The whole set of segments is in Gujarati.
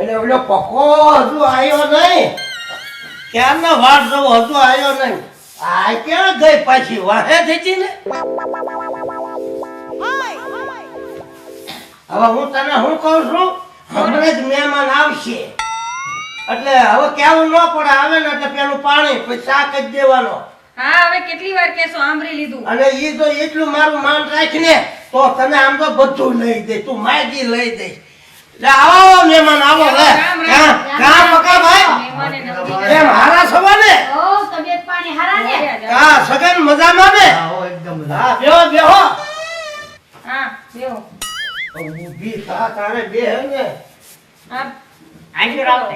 એટલે ઓલો પકો હજુ આવ્યો નહીં. ક્યારનો વાર જવો હજુ આવ્યો નહીં. આ ક્યાં ગઈ પાછી? વાહે થઈ ને? હવે હું તને શું કહું છું? હમણાં જ મહેમાન આવશે. એટલે હવે કેવું ન પડે આવે ને એટલે પેલું પાણી પછી શાક જ દેવાનો. હા હવે કેટલી વાર કેસો આંબરી લીધું. અને ઈ તો એટલું મારું માન રાખીને તો તને આમ તો બધું લઈ દે તું માગી લઈ દે લે આવો મહેમાન આવો લે. કાં પકા ભાઈ. એમ હારા સવા ને? ઓ તબિયત પાણી હારા ને? કા સગન મજામાં ને? હા, એકદમ હા બેહો બેહો. હા બેહો. ઊભી થા તારે બે હે ને? હા. આંટી રાખો.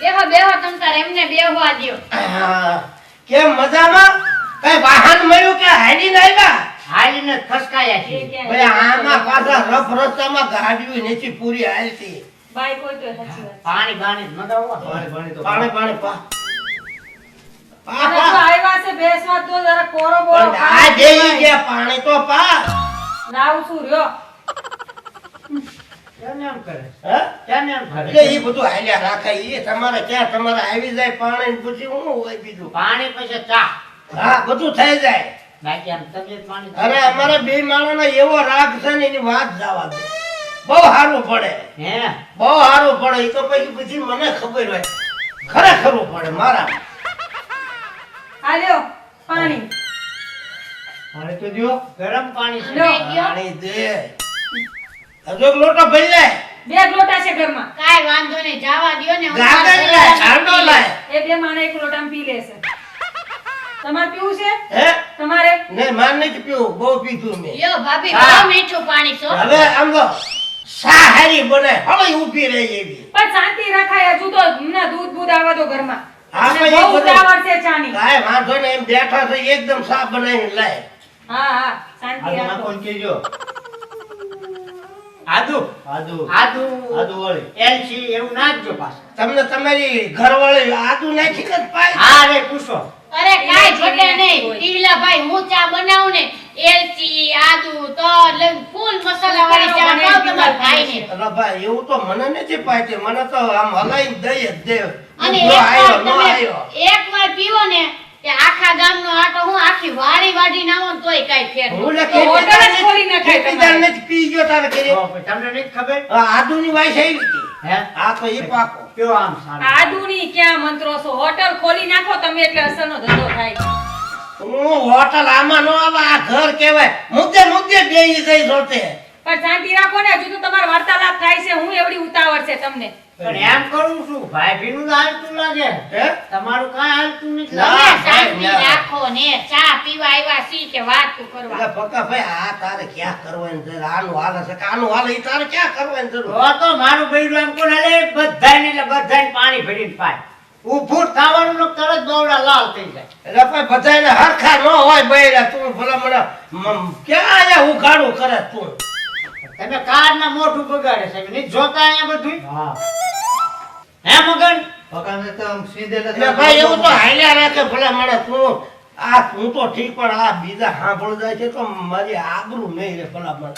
બેહો બેહો તમ તાર એમને બેહવા દ્યો. હા. કેમ મજામાં? કઈ વાહન મળ્યું કે હાડી આવ્યા હાલીને જ ખસકાયા એ છીએ. ક્યાં ભાઈ આમાં પાછા રફ રસ્તામાં ગાડીઓ નથી પૂરી હાલતી બાઈ કોઈ તો સાચી વાત પાણી જ મંગાવો. પાણી પાણી પા. પણ આ જેઈ ગયા પાણી તો પા. લાવું છું રહ્યો? કેમ એમ કરે? હે? કેમ એમ કરે? એટલે એ બધું હાલ્યા રાખે. એ તમારે ક્યાં તમારે આવી જાય પાણી ને પછી શું હોય બીજું? પાણી પછી ચા. હા બધું થઈ જાય. અરે અમારે બે માણસનો એવો રાગ છે ને એની વાત જવા દે. બહુ સારું પડે. હે? બહુ સારું પડે. એ તો પછી પછી મને ખબર હોય. ખરેખર પડે મારા. આલ્યો પાણી. પાણી તો દ્યો. ગરમ પાણી. પાણી દે. હજુ લોટો ભરી લે. બે લોટા છે ઘરમાં. કાઈ વાંધો નહીં. જવા દયો ને. ગાગર છાંડો પી લાય. એ બે માણસ એક લોટામાં પી લેશે. તમારે પીવું છે? હે? તમારે? ને માર નથી પીવું બહુ પીધું મેં. યો ભાભી બહુ મીઠું પાણી છો હવે આમ તો સા બને હવે ઊભી રહી એવી. પણ શાંતિ રખાય હજુ તો ના દૂધ બૂધ આવે તો ઘરમાં. હા, પણ એ બહુ બધું- ઉતાવળ છે ચાની. કાય વાંધો ને એમ બેઠા તો એકદમ સાફ બનાવીને લાય. હા હા શાંતિ રાખો. કોણ ને કહેજો. આદુ. આદુ. આદુ. આદુ વાળી. એલચી એવું નાખજો પાછું. તમને તમારી ઘરવાળી આદુ નાખી કે પાય હા રે પૂછો. અરે કાઈ ઘટે નહીં. ટીલા ભાઈ હું ચા બનાવું ને એલચી આદુ તો ફૂલ મસાલા વાળી ચા બનાવ તમાર ભાઈ ને અરે ભાઈ એવું તો મને નથી પાયતી મને તો આમ હલાઈ દઈ જ દે અને એક એકવાર પીવો ને તે આખા ગામનો આટો હું આખી વાડી વાડી નાવો તોય કાઈ ફેર હું લખે તો હોટલ જ ખોલી નખાય ખેતીદાર તમારે. નથી પી ગયો તારે કે તમને નહીં ખબર? આદુની વાઈસ આવી હતી. હે? આ તો એ પાકો કયો આમ સારું? આદુની ક્યાં મંત્રો છો? હોટલ ખોલી નાખો તમે એટલે અસરનો ધંધો થાય. હું હોટલ આમાં નો આવે આ ઘર કહેવાય. મુદ્દે મુદ્દે બેહી જઈ જોતે. પણ શાંતિ રાખો ને હજુ તો તમારો વાર્તાલાપ થાય છે હું એવડી ઉતાવળ છે તમને. પણ એમ કરું છું ભાઈ ભીનું હાલતું લાગે હે? તમારું કાંઈ હાલતું નથી લાગે. તમે શાંતિ રાખો ને ચા પીવા આવ્યા સી કે વાતું કરવા? એટલે પક્કા ભાઈ આ તારે ક્યાં કરવાની જરૂર? આનું હાલ છે કે આનું હાલે ઈ તારે ક્યાં કરવાની જરૂર? તો તો મારું બૈરું એમ કોને લે? બધાને એટલે બધાને પાણી ભરીને પાય ઉભું થવાનું ને તરત દોવડા લાલ થઈ જાય. એટલે ભાઈ બધાને હરખા ન હોય બૈરા તું ભલા મને ક્યાં આયા ઉઘાડું કરે તું? તમે કારના મોઢું બગાડે છે નહીં જોતા અહીંયા બધું હા. હે મગન? પકાને તો આમ સીધે એટલે ભાઈ એવું તો હાલ્યા રાખે ભલા મારે તું આ તું તો ઠીક પણ આ બીજા સાંભળ જાય છે તો મારી આબરૂ નહીં રે ભલા મને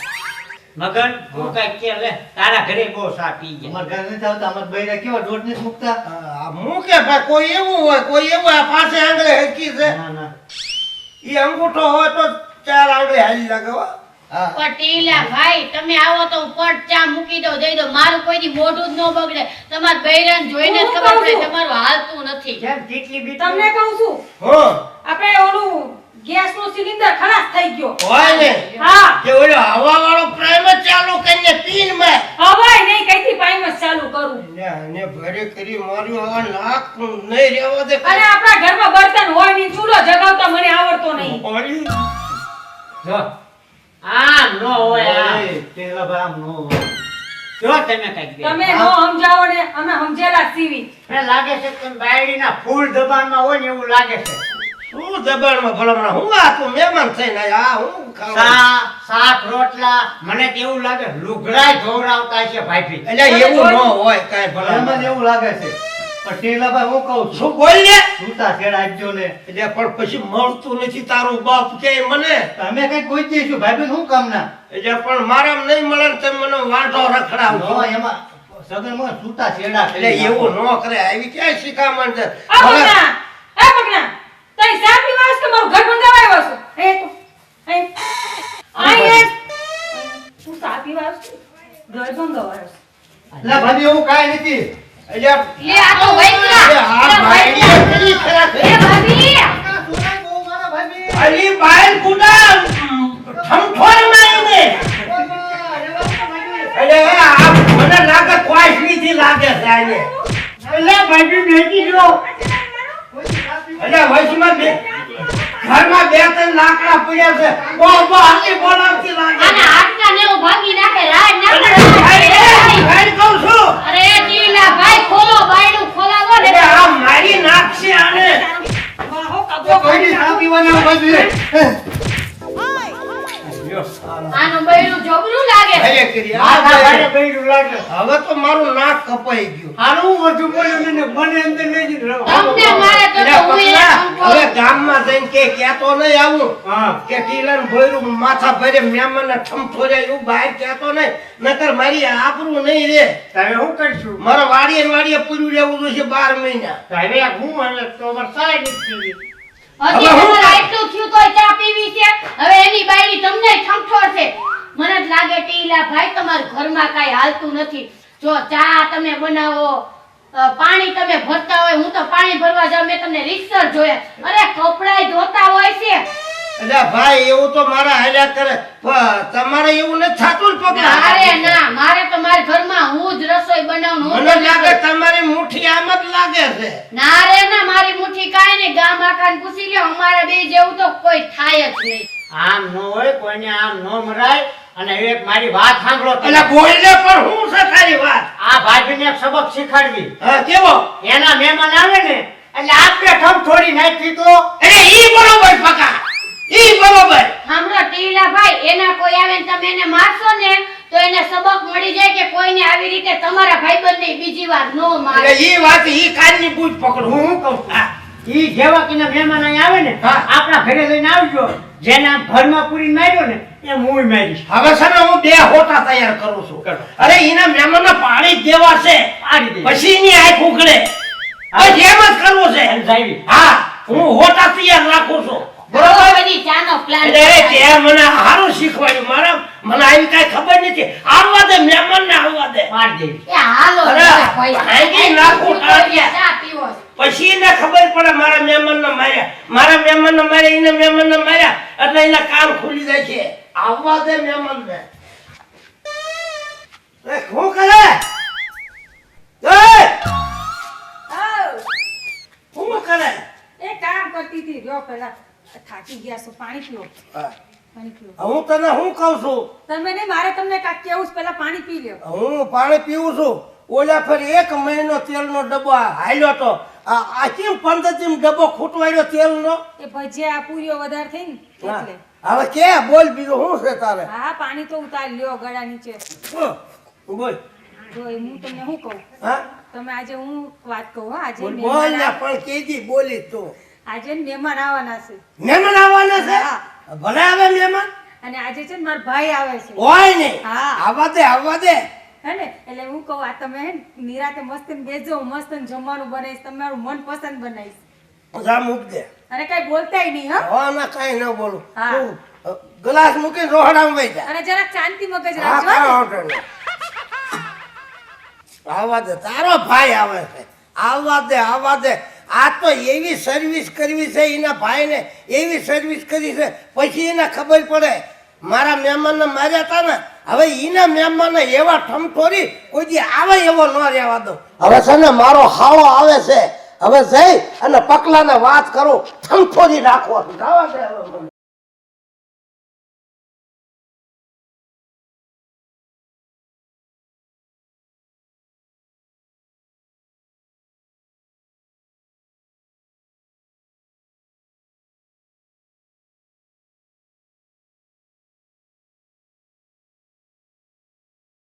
મગન હું. કઈ કે લે તારા ઘરે બહુ સા પી ગયા. અમારા ઘરે નથી આવતા અમારા બૈરા કેવા દોઢ ને મૂકતા? આ કે ભાઈ કોઈ એવું હોય કોઈ એવું આ પાસે આંગળે હેકી છે. ના ના. ઈ અંગૂઠો હોય તો ચાર આંગળે હાલી લાગે હો. હા. ભાઈ તમે આવો તો પટ ચા મૂકી દઉં દઈ દઉં. મારું કોઈ દી મોઢું જ ન બગડે. તમારા બૈરાને જોઈને ખબર પડે તમારું હાલતું નથી. કેમ? ટીટલી બીટલી? તમને કહું છું. હં. આપણે ઓલું ગેસનું સિલિન્ડર ખલાસ થઈ ગયો. હોય ને? હા. કે ઓલો હવા વાળો પ્રેમ ચાલુ કરીને પીનમાં. હવાય નહીં કઈથી પાઇમ ચાલુ કરું? ને ભરે કરી માર્યું હવે નાક નહીં રહેવા દે અને આપણા ઘરમાં બર્તન હોય નહીં ચૂલો જગાવતા મને આવડતો નહીં. આમ નો હોય આમ. ઓય, ટેલા નો હોય. જો તમે કંઈક તમે નો સમજાવો ને અમે સમજેલા સીવી. મને લાગે છે કે બાયડીના ફૂલ દબાણમાં હોય ને એવું લાગે છે. શું દબાણમાં? ભલામણા હું આ તું મહેમાન થઈને આ હું સા શાક રોટલા મને એવું લાગે લુગડાય છે ભાઈ એટલે એવું ન હોય કાંઈ ભલામણ. એવું લાગે છે. પણ ટેલા ભાઈ હું કહું છું શું બોલ ને આપજો ને એટલે પણ પછી મળતું નથી તારું બાપ કે મને? તમે કઈ કોઈ દઈશું ભાઈ શું કામ ના એટલે પણ મારા નહીં મળે ને તમે મને વાંઢો રખડાવજો. નો, એમાં સગનમાં છૂટા છેડા એટલે એવું ન કરે આવી ક્યાં શિખામણ છે? એ તઈ કે મારું ઘર બંધાવા આવ્યો છો? એ તો એ આય તું ચા પીવા ઘર બંધાવા આવ્યો છો? ભાભી એવું કાંઈ નથી. લે આ તો વૈતરા અરે આ ભાઈની વૈતરા. ખરાબ એ ભાભી. અલી બાઈલ કુડા ઠમઠોરમાં એને. એટલે આ મને લાગે ક્વાસલીથી લાગે છે આને. ભાભી ભેગી જો એટલે વચમાં બે ઘરમાં બે ત્રણ લાકડા પડ્યા છે. બો બહુ હાથી બોલાવતી લાગે આના હાડકા ને ભાંગી નાખે રાડ નાખે કહું છું. અરે જીલા ભાઈ. હવે તો મારું નાક કપાઈ ગયું. હારું વધુ બોલ્યું ને મને અંદર લઈ જઈને રહ્યો તમને મારે તો હું. હવે ગામમાં જઈને કે કહેતો નહીં આવું. કે ટીલર ભોયરું માથા ભરે મહેમાનને ઠમઠોરે એવું બહાર કહેતો નહીં. નકર મારી આબરૂ નહીં રે. તમે શું કરશું? મારા વાડીએ વાડીએ પૂર્યું રહેવું જોઈએ બાર મહિના. હવે હું અને તો વરસાય નથી હજી હવે હું? આટલું થયું તોય ચા પીવી છે હવે એની બાયડી તમને ઠમઠોર છે મને જ લાગે ટીલા ભાઈ તમારા ઘરમાં કાંઈ હાલતું નથી જો ચા તમે બનાવો પાણી તમે ભરતા હોય હું તો પાણી ભરવા જાઉં મેં તમને રિક્ષર જોયા. અરે કપડાય ધોતા હોય છે. એટલે ભાઈ એવું તો મારા હાલ્યા કરે. તમારે એવું નથી થતું ને પગલા અરે ના મારે તો મારા ઘરમાં હું જ રસોઈ બનાવું મને લાગે તમારી મુઠ્ઠી આમ જ લાગે છે. ના રે ના મારી મુઠ્ઠી કાંઈ નહીં ગામ આખાને પૂછી લ્યો અમારા બે જેવું તો કોઈ થાય જ નહીં. આમ ન હોય કોઈને આમ ન મરાય અને એક મારી વાત સાંભળો એટલે બોલે પણ હું છે તારી વાત આ ભાભીને એક સબક શીખવાડવી. હા કેવો? એના મહેમાન આવે ને એટલે આપણે ઠમ થોડી નાખી તો અરે ઈ બરોબર પકા ઈ બરોબર. સાંભળો ટીલા ભાઈ એના કોઈ આવે ને તમે એને મારશો ને તો એને સબક મળી જાય કે કોઈને આવી રીતે તમારા ભાઈબંધને બીજી વાર નો મારે. એટલે ઈ વાત ઈ કાલની પૂછ પકડ હું હું કહું? હા. ઈ જેવા કિના મહેમાન અહીં આવે ને હા. આપણા ઘરે લઈને આવજો. જેના ઘરમાં પૂરી માર્યો ને એ હું મારીશ હવે છે ને હું બે હોટા તૈયાર કરું છું. અરે એના મહેમાનને પાણી દેવા છે. પછી એની આંખ ઉઘડે બસ એમ જ કરવું છે. હા હું હોટા તૈયાર રાખું છું. બરોબર. બરોબર ચાનો પ્લાન એટલે તે મને સારું શીખવાડ્યું. મારા મને આવી કઈ ખબર નથી. આવવા દે મહેમાન ને આવવા દે. પાડી દેવી. એ હાલો અરે, ભાઈ. નાખું ચા પીવો છે. પછી એને ખબર પડે મારા મહેમાન ને માર્યા. મારા મહેમાન ને માર્યા એને મહેમાન ને માર્યા. એટલે એના કાન ખુલી જાય છે. આવવા દે મહેમાન ને એ શું કરે? એ! શું કરે? એ કામ કરતી હતી. રહ્યો પેલા થાકી ગયા છો પાણી પીઓ. હું. તને શું કહું છું? તમે નહીં મારે તમને કાંઈક કેવું પેલા પાણી પી લ્યો. હું પાણી પીવું છું. ઓલા ફરી એક મહિનો તેલનો ડબ્બો હાલ્યો તો આ આ કેમ ડબ્બો ખૂટવાડ્યો તેલનો? એ ભજીયા પૂરીઓ વધારે થઈ ને એટલે. હવે કે બોલ બીજું શું છે તારે? હા પાણી તો ઉતારી લ્યો ગળા નીચે. બોલ. જો હું તમને શું કહું? હા? તમે આજે હું વાત કહું હા? આજે બોલ ને પણ કેજી બોલી તો. આજે મહેમાન આવવાના છે. મહેમાન આવવાના છે? ભલે આવે મહેમાન. અને આજે છે ને મારા ભાઈ આવે છે. હોય ને? હા. આવવા દે આવવા દે. હે ને? એટલે હું કહું આ તમે નિરાતે મસ્ત બેસજો મસ્ત જમવાનું બનાવીશ તમારું મનપસંદ બનાવીશ. જા મૂક દે. અને કઈ બોલતાય નહીં હા. ના કાંઈ ન બોલું. હા. ગ્લાસ મૂકીને રોહડામાં વહી જા. અને જરાક શાંતિ મગજ રાખજો. આવવા દે તારો ભાઈ આવે છે. આવવા દે આવવા દે. આ તો એવી સર્વિસ કરવી છે એના ભાઈને એવી સર્વિસ કરી છે પછી એને ખબર પડે મારા મહેમાનને માર્યા હતા ને, હવે એના મહેમાનને એવા ઠમઠોરી કોઈ દી આવે એવો ન રહેવા દો. હવે છે ને મારો હાળો આવે છે. હવે જઈ અને પકલાને વાત કરું, ઠમઠોરી રાખો ગાવા દે હવે